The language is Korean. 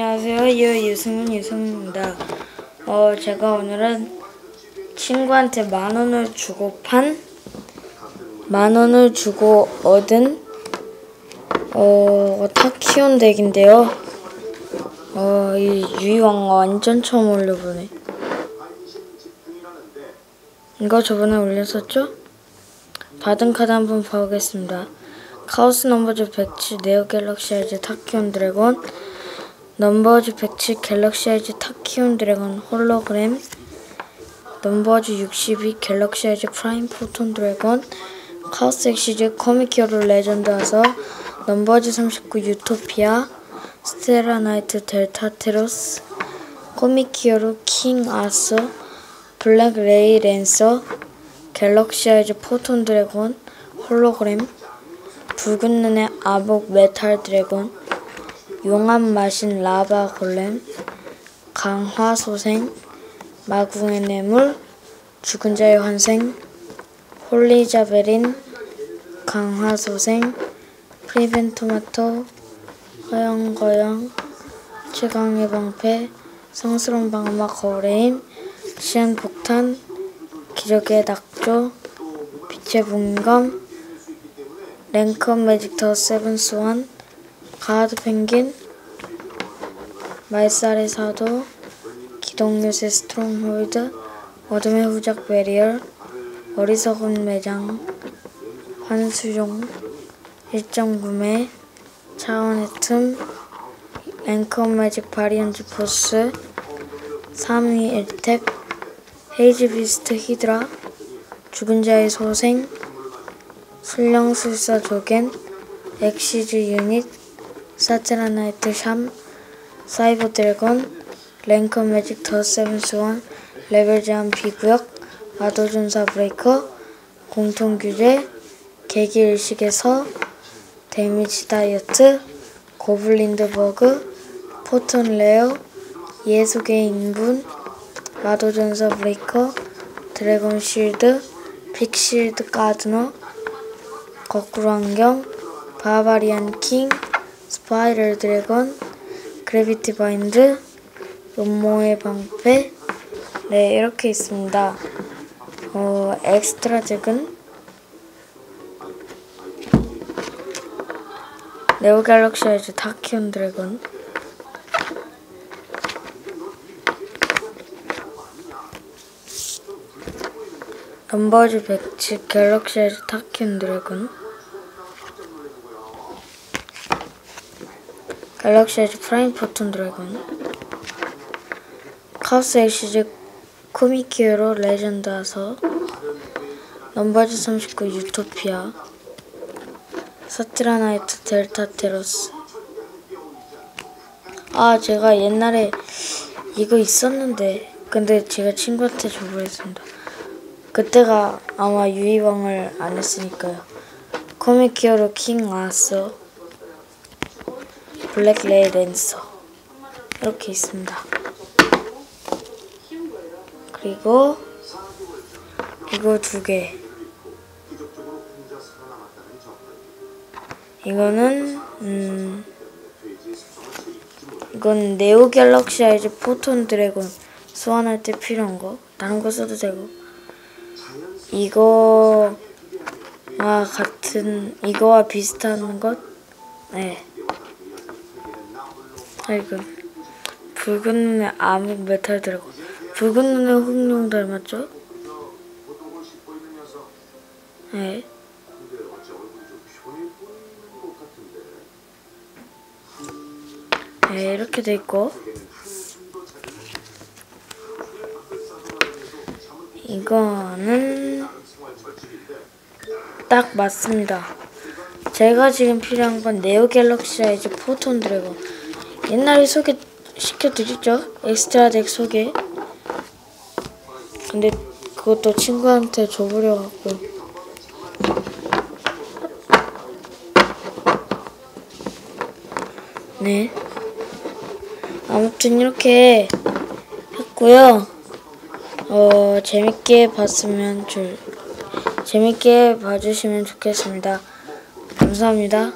안녕하세요. 유유승은 유승입니다. 어, 제가 오늘은 친구한테 만 원을 주고 판, 만 원을 주고 얻은, 어, 타키온 덱인데요. 어, 이 유이왕 완전 처음 올려보네. 이거 저번에 올렸었죠? 받은 카드 한번 봐보겠습니다. 카오스 넘버즈 107 네오 갤럭시 아이즈 타키온 드래곤 넘버즈 107 갤럭시 아이즈 타키온 드래곤 홀로그램 넘버즈 62 갤럭시 아이즈 프라임 포톤 드래곤 카오스 엑시즈 코믹 히어로 레전드 와서 넘버즈 39 유토피아 스테라 나이트 델타 테로스 코믹 히어로 킹 아서 블랙 레이 랜서 갤럭시 아이즈 포톤 드래곤 홀로그램 붉은 눈의 아복 메탈 드래곤 용암 마신 라바 골렘 강화 소생 마궁의 뇌물 죽은 자의 환생 홀리자베린 강화 소생 프리벤 토마토 허영거영 최강의 방패 성스러운 방마 거울의 힘 시한 폭탄 기적의 낙조 빛의 분검 랭커 매직 더 세븐 스완 가드 펭귄 말살의 사도 기동요새 스트롱홀드 어둠의 후작 베리얼 어리석은 매장 환수용 일정 구매 차원의 틈 랭커 매직 바리언즈 포스 3위 1탭 헤이즈 비스트 히드라 죽은 자의 소생 술령술사 조겐 엑시즈 유닛 사테라 나이트 샴 사이버 드래곤 랭커 매직 더 세븐스원 레벨 제한 비구역 아도전사 브레이커 공통 규제 계기 일식에서 데미지 다이어트 고블린드 버그 포톤 레어 예속의 인분 마도전사 브레이커 드래곤 실드 빅실드 가드너 거꾸로 안경 바바리안 킹 스파이럴 드래곤 그래비티 바인드 음모의 방패. 네 이렇게 있습니다. 어 엑스트라 잭은? 네오 갤럭시 아이즈 타키온 드래곤. 넘버즈 110 갤럭시 아이즈 타키온 드래곤 갤럭시 에즈 프라임 포톤 드래곤. 카우스 엑시즈 코미키어로 레전드 와서 넘버즈 39 유토피아 사티라나이트 델타 테로스. 아 제가 옛날에 이거 있었는데 근데 제가 친구한테 줘버렸습니다. 그때가 아마 유이왕을 안 했으니까요. 코미키어로 킹 아서 블랙 레이 랜서 이렇게 있습니다. 그리고 이거 두 개. 이거는 음 이건 네오 갤럭시 아이즈 포톤 드래곤 소환할 때 필요한 거. 다른 거 써도 되고. 이거와 같은 이거와 비슷한 것. 네. 아이고 붉은 눈의 암흑 메탈 드래곤 붉은 눈의 흑룡 닮았죠? 네. 네 이렇게 돼 있고 이거는 딱 맞습니다. 제가 지금 필요한 건 네오 갤럭시 아이즈 포톤 드래곤 옛날에 소개시켜드렸죠? 엑스트라 덱 소개. 근데 그것도 친구한테 줘버려 갖고. 네. 아무튼 이렇게 했고요. 어 재밌게 봤으면 줄 재밌게 봐주시면 좋겠습니다. 감사합니다